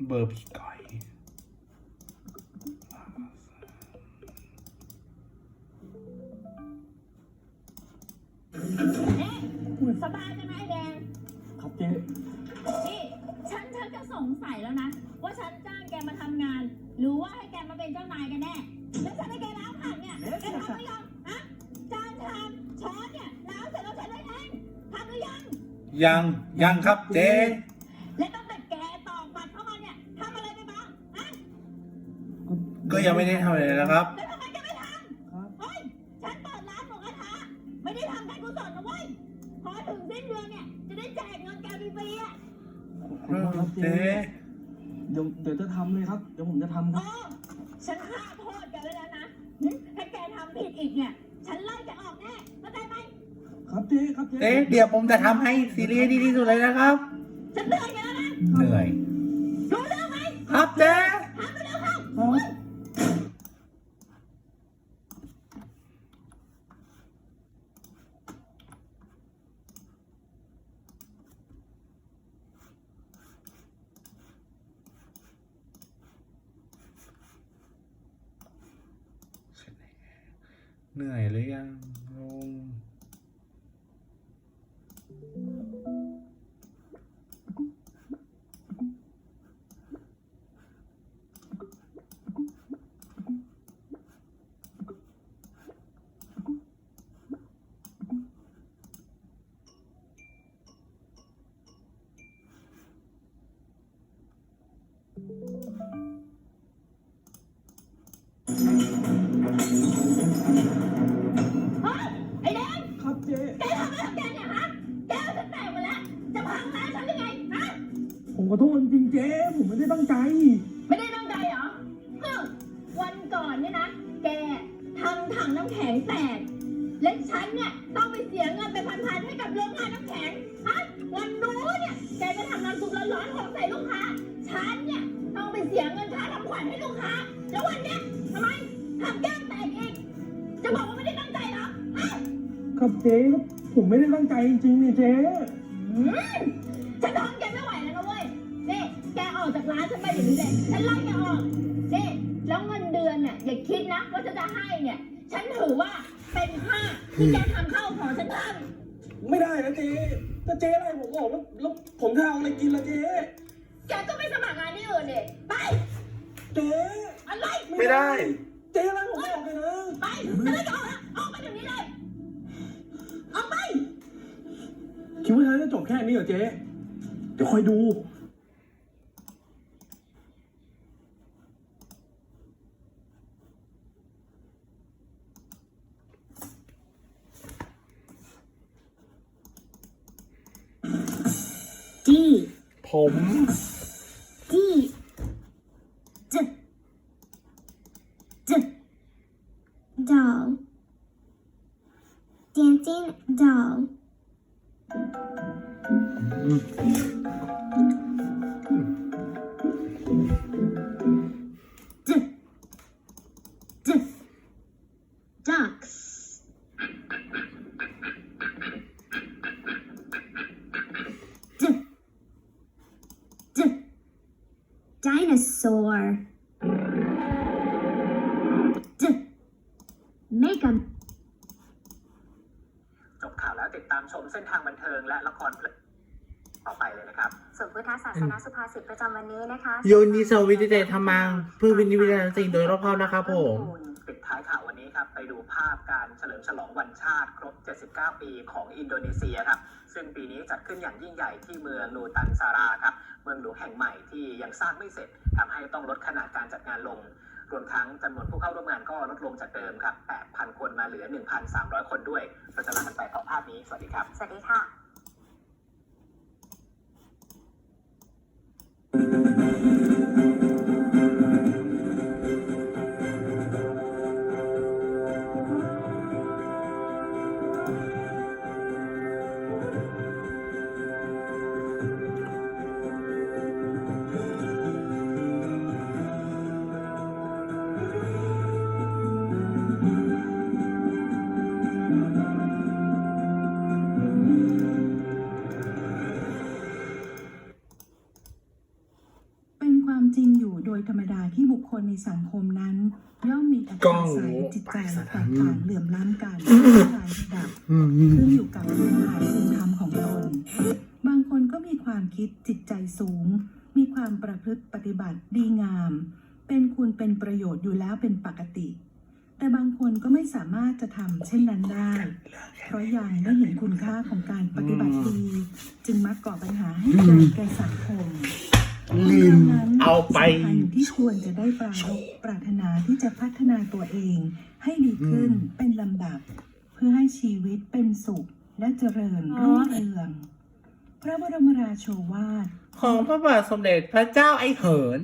Barbie guy. แล้วนะว่าฉันจ้างแกมาทำงาน หรือว่าให้แกมาเป็นเจ้านายกันแน่แล้วฉันให้แกล้างผักเนี่ยแกทำหรือยังฮะจานชามช้อนเนี่ยล้างเสร็จแล้วฉันได้เองทำหรือยัง ยังยังครับเจ๊และตั้งแต่แกตอกบัตรเข้ามาเนี่ยทำอะไรไปบ้างฮะก็ยังไม่ได้ทำอะไรเลยนะครับ แล้วทำไมแกไม่ทครับำเฮ้ยฉันเปิดร้านหมูกระทะไม่ได้ทำการกุศลนะเว้ยพอถึงสิ้นเดือนเนี่ยจะได้แจกเงินแกฟรีๆอะขอโทษครับเจ๊ เจ๊เดี๋ยวเดี๋ยวจะทำเลยครับ เดี๋ยวผมจะทำคเอรับอฉันฆ่าโทษแกไว้แล้วนะหึถ้าแกทำผิดอีกเนี่ย ฉันไล่แกออกแน่เข้าใจไหมครับเจ๊ครับเจ๊เจ๊เดี๋ยวผมจะทำให้ซีรีส์ดีที่สุดเลยนะครับ ฉันเตือนแกแล้วนะ เหนื่อย รู้เรื่องไหม ครับเจ๊ ทำไปแล้วเข้า ครับ เหนื่อยหรือยังงง เฮ้ย ไอ้แดงครับเจ๊แกทำอะไรของแกเนี่ยฮะ แกเอาฉันแตกหมดแล้ว จะพังร้านฉันหรือไงฮะ ผมขอโทษจ ครับเจ๊ครับผมไม่ได้ตั้งใจจริงๆนี่เจ๊อืมฉันทนแกไม่ไหวแล้วนะเว้ยนี่แกออกจากร้านฉันไปอย่างนี้เลยฉันไล่แกออกนี่แล้วเงินเดือนเนี่ยอย่าคิดนะว่าฉันจะให้เนี่ย ฉันถือว่าเป็นค่าที่แกทำเข้าของฉันทไม่ได้นะเจ๊ถ้าเจ๊ไล่ผมออกแล้วแล้วผมจะเอาอะไรกินล่ะเจ๊ำแกก็ไปสมัครงานที่อื่นดิไป เจ๊อะไร ไม่ได้ เจ๊ไล่ผมออกเลยนะ ไปฉันไล่แกออกนะออกไปเดี๋ยวนี้เลย ออกไป คิดว่าฉันจะจบแค่นี้เหรอเจ๊เดี๋ยวคอยดู D ผม Ducks. Dinosaur. Make a ชมเส้นทางบันเทิงและละครเพลงต่อไปเลยนะครับ ส่วนพุทธศาสนาสุภาษิตประจำวันนี้นะคะโยนิโสวิจิเตธรรมังเพื่อวินิวิจารณ์สิ่งโดยรอบคอบนะครับผมปิดท้ายข่าววันนี้ครับ ไปดูภาพการเฉลิมฉลองวันชาติครบ 79 ปีของอินโดนีเซียครับ ซึ่งปีนี้จัดขึ้นอย่างยิ่งใหญ่ที่เมืองนูตันซาราครับ เมืองหลวงแห่งใหม่ที่ยังสร้างไม่เสร็จทำให้ต้องลดขนาดการจัดงานลง รวมทั้งจำนวนผู้เข้าร่วมงานก็ลดลงจากเดิมครับ 8,000 คนมาเหลือ 1,300 คนด้วยเราจะลากันไปต่อภาพนี้ สวัสดีครับ สวัสดีค่ะ Thank you. โดยธรรมดาที่บุคคลในสังคมนั้น ย่อมมีอัธกล้องยาศัยจิตใจไปสแตถานกต่างเหลื่อมล้ำกันหลายระดับอืมขึ้นอยู่กับพื้นฐานภูมิธรรมของตนบางคนก็มีความคิดจิตใจสูง มีความประพฤติปฏิบัติดีงาม เป็นคุณเป็นประโยชน์อยู่แล้วเป็นปกติ แต่บางคนก็ไม่สามารถจะทำเช่นนั้นได้ เพราะยังไม่เห็นคุณค่าของการปฏิบัติดี จึงมักก่อปัญหาให้เกิดแก่สังคม ลินคนรนั้นเอาไปสำคัญอยู่ที่ควรจะได้ปรารถปรารถนาที่จะพัฒนาตัวเอง ให้ดีขึ้นเป็นลำดับ เพื่อให้ชีวิตเป็นสุขและเจริญรุ่งเรือง พระบรมราโชวาทของพระบาทสมเด็จพระเจ้าไอเหิน